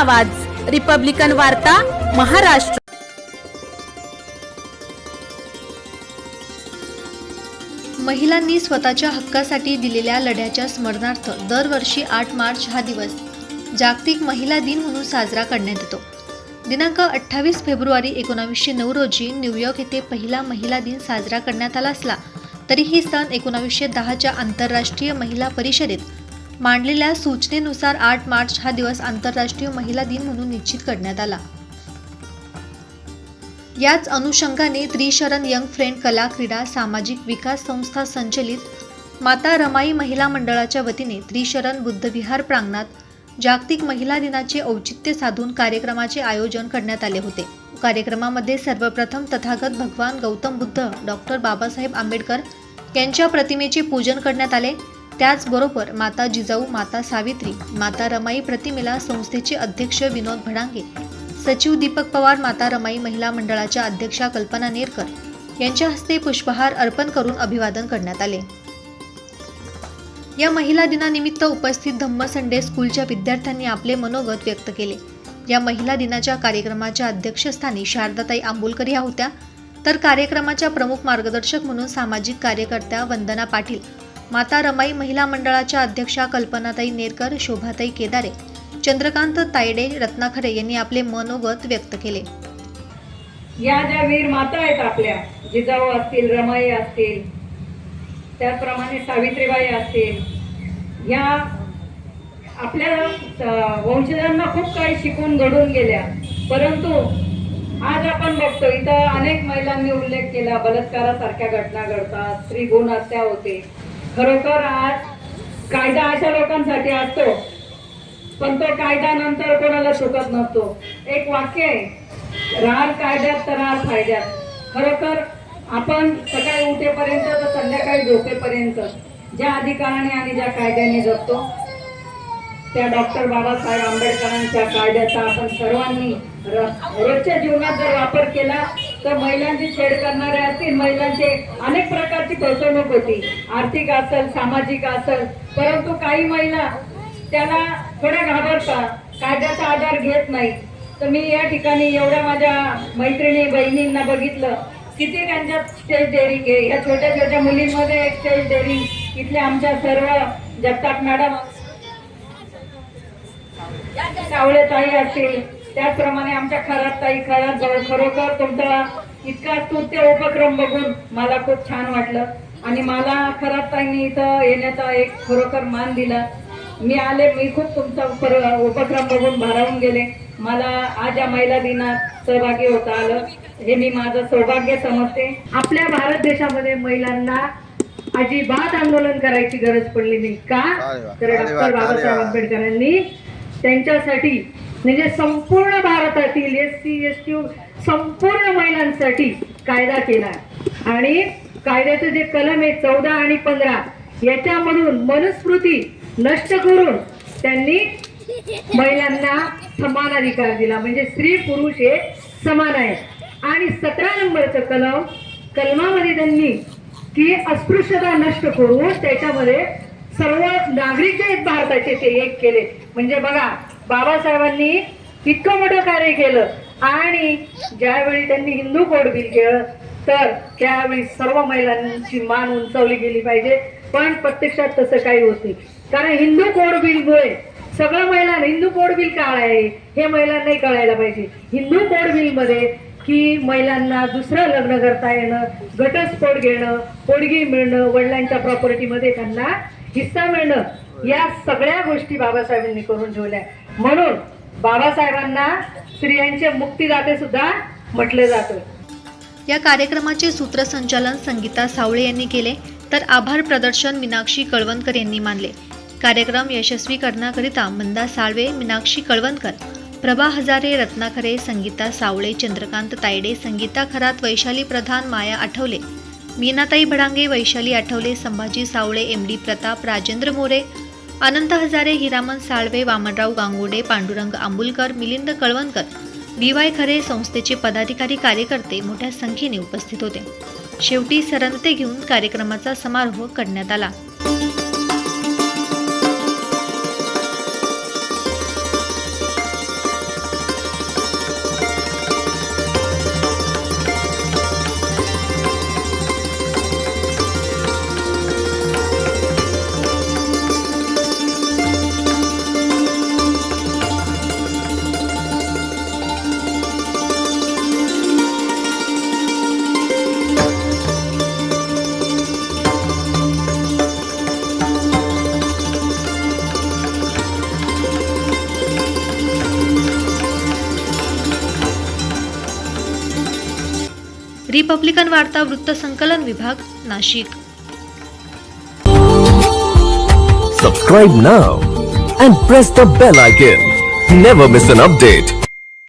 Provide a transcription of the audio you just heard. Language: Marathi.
आवाज. रिपब्लिकन वार्ता महाराष्ट्र. महिलांनी स्वतःच्या हक्कासाठी दिलेल्या लढ्याच्या स्मरणार्थ दरवर्षी आठ मार्च हा दिवस जागतिक महिला दिन म्हणून साजरा करण्यात येतो. दिनांक अठ्ठावीस फेब्रुवारी एकोणावीसशे नऊ रोजी न्यूयॉर्क येथे पहिला महिला दिन साजरा करण्यात आला असला तरीही सन एकोणावीसशे दहाच्या आंतरराष्ट्रीय महिला परिषदेत मांडलेल्या सूचनेनुसार आठ मार्च हा दिवस आंतरराष्ट्रीय महिला दिन म्हणून निश्चित करण्यात आला. याच अनुषंगाने त्रिशरण यंग फ्रेंड कला क्रीडा सामाजिक विकास संस्था संचलित माता रमाई महिला मंडळाच्या वतीने त्रिशरण बुद्धविहार प्रांगणात जागतिक महिला दिनाचे औचित्य साधून कार्यक्रमाचे आयोजन करण्यात आले होते. कार्यक्रमामध्ये सर्वप्रथम तथागत भगवान गौतम बुद्ध डॉक्टर बाबासाहेब आंबेडकर यांच्या प्रतिमेचे पूजन करण्यात आले. त्याचबरोबर माता जिजाऊ माता सावित्री माता रमाई प्रतिमेला संस्थेचे अध्यक्ष विनोद भडांगे सचिव दीपक पवार माता रमाई महिला मंडळाच्या अध्यक्षा कल्पना नेरकर यांच्या हस्ते पुष्पहार अर्पण करून अभिवादन करण्यात आले. या महिला दिनानिमित्त उपस्थित धम्म संडे स्कूलच्या विद्यार्थ्यांनी आपले मनोगत व्यक्त केले. या महिला दिनाच्या कार्यक्रमाच्या अध्यक्षस्थानी शारदाताई आंबोलकर या होत्या. तर कार्यक्रमाच्या प्रमुख मार्गदर्शक म्हणून सामाजिक कार्यकर्त्या वंदना पाटील माता रमाई महिला मंडळाच्या अध्यक्षा कल्पनाताई नेरकर शोभाताई केदारे चंद्रकांत तायडे रत्नाखरे यांनी आपले मनोगत व्यक्त केले. या ज्या वीर माता आहेत आपल्या जिजाऊ असतील रमाई असतील त्याचप्रमाणे सावित्रीबाई असतील या आपल्या वंशजांना खूप काही शिकून घडून गेल्या. परंतु आज आपण बघतो इथं अनेक महिलांनी उल्लेख केला बलात्कारासारख्या घटना घडतात स्त्री गुण हत्या होते. खरोखर आज कायदा अशा लोकांसाठी असतो पण तो कायदा नंतर कोणाला सुटत नसतो. एक वाक्य आहे राहाल कायद्यात तर राहाल फायद्यात. खरोखर आपण सकाळी उठेपर्यंत तर संध्याकाळी झोपेपर्यंत ज्या अधिकाराने आणि ज्या कायद्याने जगतो त्या डॉक्टर बाबासाहेब आंबेडकरांच्या कायद्याचा आपण सर्वांनी रोजच्या जीवनात जर वापर केला तर महिलांची छेड करणारे असतील महिलांचे अनेक प्रकार फसवणूक होती आर्थिक असल सामाजिक असल परंतु काही महिला त्याला थोड्या घाबरतात. कायद्याचा आधार घेत नाही तर मी या ठिकाणी एवढ्या माझ्या मैत्रिणी बहिणींना बघितलं. किती त्यांच्यात स्टेज डेअरिंग आहे. या छोट्या छोट्या मुलींमध्ये एक स्टेज डेअरिंग इथल्या आमच्या सर्व जगताप मॅडम सावळे ताई असतील. त्याचप्रमाणे आमच्या खरात ताई खरात खरोखर तुमचा इतका स्तुत्य उपक्रम बघून मला खूप छान वाटलं. आणि मला खरात ताईंनी इथं येण्याचा एक खरोखर मान दिला. मी आले मी खूप तुमचा उपक्रम बघून भारावून गेले. मला आज या महिला दिनात सहभागी होता आलं. हे मी माझं सौभाग्य समजते. आपल्या भारत देशामध्ये महिलांना अजिबात आंदोलन करायची गरज पडली नाही का? तर डॉक्टर बाबासाहेब. आंबेडकरांनी त्यांच्यासाठी म्हणजे संपूर्ण भारतातील एस सी एस टी संपूर्ण महिलांसाठी कायदा केला. आणि कायद्याचे जे कलम आहे चौदा आणि पंधरा याच्यामधून मनुस्मृती नष्ट करून त्यांनी महिलांना समान अधिकार दिला. म्हणजे स्त्री पुरुष हे समान आहे आणि सतरा नंबरचं कलम कलमामध्ये त्यांनी की अस्पृश्यता नष्ट करून त्याच्यामध्ये सर्व नागरिक जे आहेत भारताचे ते एक केले. म्हणजे बघा बाबासाहेबांनी इतकं मोठं कार्य केलं. आणि ज्यावेळी त्यांनी हिंदू कोड बिल केलं तर त्यावेळी सर्व महिलांची मान उंचावली गेली पाहिजे. पण प्रत्यक्षात तसं काही होत नाही. कारण हिंदू कोड बिलमुळे सगळं महिलांना हिंदू कोड बिल काय आहे? हे महिलांनाही कळायला पाहिजे. हिंदू कोड बिलमध्ये की महिलांना दुसरं लग्न करता येणं घटस्फोट घेणं पोडगी मिळणं वडिलांच्या प्रॉपर्टीमध्ये त्यांना हिस्सा मिळणं या सगळ्या गोष्टी बाबासाहेबांनी करून ठेवल्या. म्हणून बाबासाहेबांना स्त्रियांचे मुक्तीदाते सुद्धा म्हटले जाते. या कार्यक्रमाचे सूत्रसंचालन संगीता सावळे यांनी केले तर आभार प्रदर्शन मीनाक्षी कळवणकर यांनी मानले. कार्यक्रम यशस्वी करण्याकरिता मंदा साळवे मीनाक्षी कळवणकर प्रभा हजारे रत्नाखरे संगीता सावळे चंद्रकांत तायडे संगीता खरात वैशाली प्रधान Maya Athawale Minatai Bhadange Vaishali Athawale Sambhaji Savale M D Pratap Rajendra More Anant Hajare Hiraman Salve Vamanrao Gangude Pandurang Ambulkar Milind Kalvankar D Y Khare संस्थेचे पदाधिकारी कार्यकर्ते मोठ्या संख्येने उपस्थित होते. शेवटी सरंते घेऊन कार्यक्रमाचा समारोह करण्यात आला. रिपब्लिकन वार्ता वृत्तसंकलन विभाग Nashik Subscribe now and press the bell icon. Never miss an update.